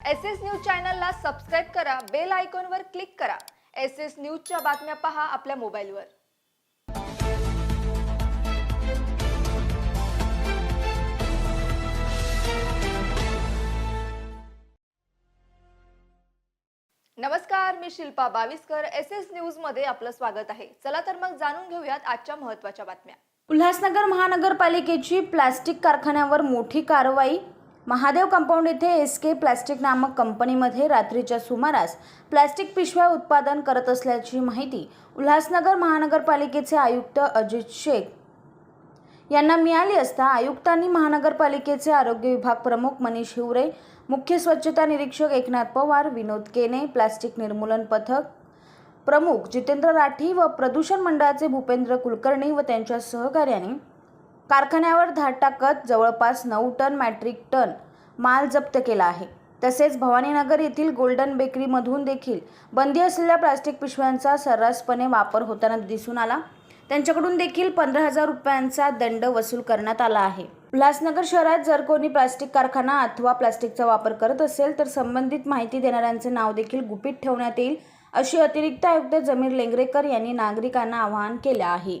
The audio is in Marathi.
एस एस न्यूज चॅनलला सबस्क्राईब करा बेल आयकॉनवर क्लिक करा. एस एस न्यूजच्या बातम्या पहा आपल्या मोबाईलवर. नमस्कार मी शिल्पा बावीसकर. एस एस न्यूजमध्ये आपलं स्वागत आहे. चला तर मग जाणून घेऊयात आजच्या महत्त्वाच्या बातम्या. उल्हासनगर महानगरपालिकेची प्लास्टिक कारखान्यावर मोठी कारवाई महादेव कंपाऊंड येथे एस के प्लास्टिक नामक कंपनीमध्ये रात्रीच्या सुमारास प्लास्टिक पिशव्या उत्पादन करत असल्याची माहिती उल्हासनगर महानगरपालिकेचे आयुक्त अजित शेख यांना मिळाली असता आयुक्तांनी महानगरपालिकेचे आरोग्य विभाग प्रमुख मनीष हिवरे मुख्य स्वच्छता निरीक्षक एकनाथ पवार विनोद केने प्लास्टिक निर्मूलन पथक प्रमुख जितेंद्र राठी व प्रदूषण मंडळाचे भूपेंद्र कुलकर्णी व त्यांच्या सहकार्याने कारखान्यावर धाड टाकत जवळपास नऊ टन मॅट्रिक टन माल जप्त केला आहे. तसेच भवानीनगर येथील गोल्डन बेकरीमधून देखील बंदी असलेल्या प्लास्टिक पिशव्यांचा सर्रासपणे वापर होताना दिसून आला. त्यांच्याकडून देखील पंधरा हजार रुपयांचा दंड वसूल करण्यात आला आहे. उल्हासनगर शहरात जर कोणी प्लास्टिक कारखाना अथवा प्लास्टिकचा वापर करत असेल तर संबंधित माहिती देणाऱ्यांचे नाव देखील गुपित ठेवण्यात येईल अशी अतिरिक्त आयुक्त जमीर लेंगरेकर यांनी नागरिकांना आवाहन केलं आहे.